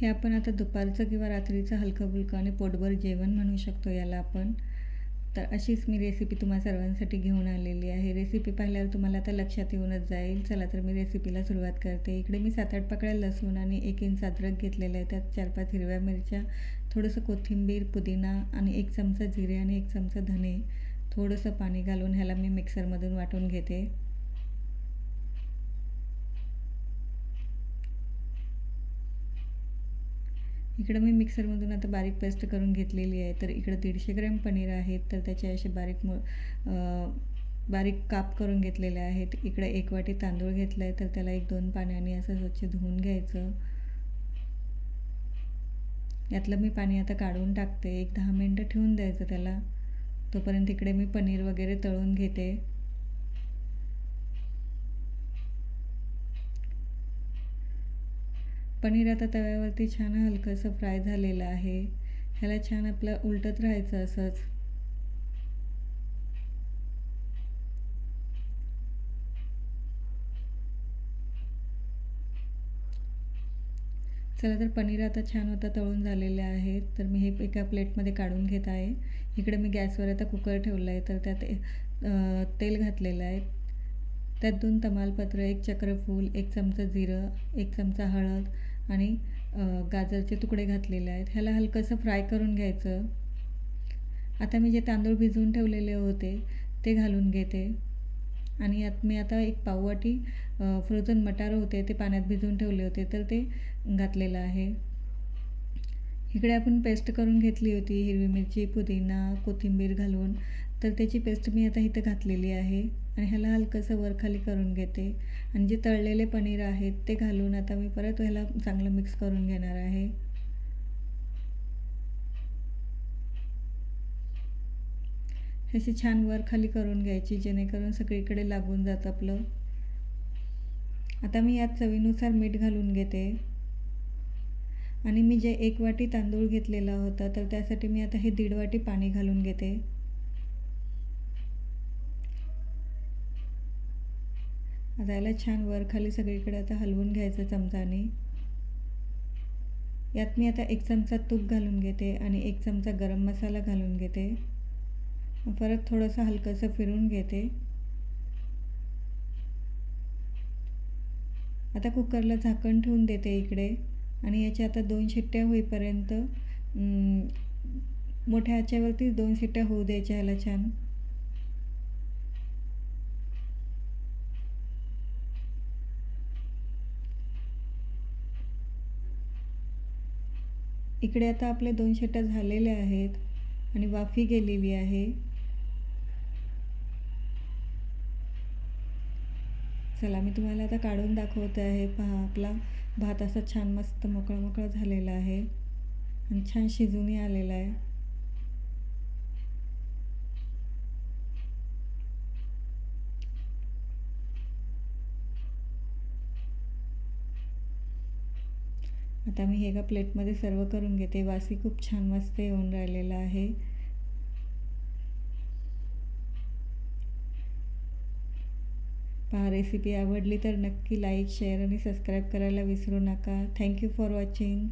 हे आपण आता दुपारचं किंवा रात्रीचं हलकं-फुलकं आणि पोटभर जेवण म्हणू शकतो याला आपण. तर अशीच मी रेसिपी तुम्हा सर्वांसाठी घेऊन आलेली आहे. रेसिपी पाहिल्यावर तुम्हाला आता लक्षात येऊनच जाईल. चला तर मी रेसिपीला सुरुवात करते. इकडे मी 7-8 पाकळ्या लसूण आणि एक इंच अद्रक घेतलेलं आहे. त्यात 4-5 हिरव्या मिरच्या, थोडंसं कोथिंबीर, पुदिना आणि एक चमचा जिरे आणि एक चमचा धने, थोडंसं पाणी घालून ह्याला मी मिक्सरमधून वाटून घेते. इकडं मी मिक्सरमधून आता बारीक पेस्ट करून घेतलेली आहे. तर इकडं दीडशे ग्रॅम पनीर आहेत. तर त्याचे असे बारीक म बारीक काप करून घेतलेले आहेत. इकडं एक वाटी तांदूळ घेतला आहे. तर त्याला 1-2 पाण्याने असं स्वच्छ धुवून घ्यायचं. यातलं मी पाणी आता काढून टाकते. एक दहा मिनटं ठेवून द्यायचं त्याला. तोपर्यंत इकडे मी पनीर वगैरे तळून घेते. पनीर आता तव्यावरती छान हलकंसं फ्राय झालेलं आहे. ह्याला छान आपलं उलटत राहायचं असंच. चला तर पनीर आता छान होता तळून झालेले आहेत. तर मी हे एका प्लेटमध्ये काढून घेत आहे. इकडे मी गॅसवर आता कुकर ठेवला आहे. तर त्यात तेल घातलेलं आहे. त्यात दोन तमालपत्र, एक चक्रफूल, एक चमचा जिरं, एक चमचा हळद आणि गाजरचे तुकडे घातलेले आहेत. ह्याला हलकंसं फ्राय करून घ्यायचं. आता मी जे तांदूळ भिजवून ठेवलेले होते ते घालून घेते आणि यात मी आता एक पाववाटी फ्रोझन मटार होते ते पाण्यात भिजवून ठेवले होते तर ते घातलेलं आहे. इकडे आपण पेस्ट करून घेतली होती हिरवी मिरची, पुदिना, कोथिंबीर घालून. तर त्याची पेस्ट मी आता इथं घातलेली आहे आणि ह्याला हलकंसं वरखाली करून घेते आणि जे तळलेले पनीर आहेत ते घालून आता मी परत ह्याला चांगलं मिक्स करून घेणार आहे. अशी छान वर-खाली करून घ्यायची जेणेकरून सगळीकडे लागून जातं आपलं. आता मी यात चवीनुसार मीठ घालून घेते आणि मी जे एक वाटी तांदूळ घेतलेला होता तर त्यासाठी मी आता हे दीड वाटी पाणी घालून घेते. आता याला छान वर-खाली सगळीकडे आता हलवून घ्यायचं चमचाने यात मी आता एक चमचा तूप घालून घेते आणि एक चमचा गरम मसाला घालून घेते. परत थोडंसं हलकंसं फिरून घेते. आता कुकरला झाकण ठेवून देते इकडे आणि याच्या आता दोन शिट्ट्या होईपर्यंत मोठ्या याच्यावरती दोन शिट्ट्या होऊ द्यायच्या ह्याला छान. इकडे आता आपल्या 2 शिट्ट्या झालेल्या आहेत आणि वाफी गेलेली आहे. चला मी तुम्हाला आता काढून दाखवते आहे. पहा आपला भात असा छान मस्त मोकळा-मोकळा झालेला आहे आणि छान शिजूनही आलेला आहे. आता मी हे एका प्लेटमध्ये सर्व करून घेते. वासी खूप छान मस्त येऊन राहिलेला आहे. पहा रेसिपी आवडली तर नक्की लाईक, शेअर आणि सबस्क्राईब करायला विसरू नका. Thank you for watching.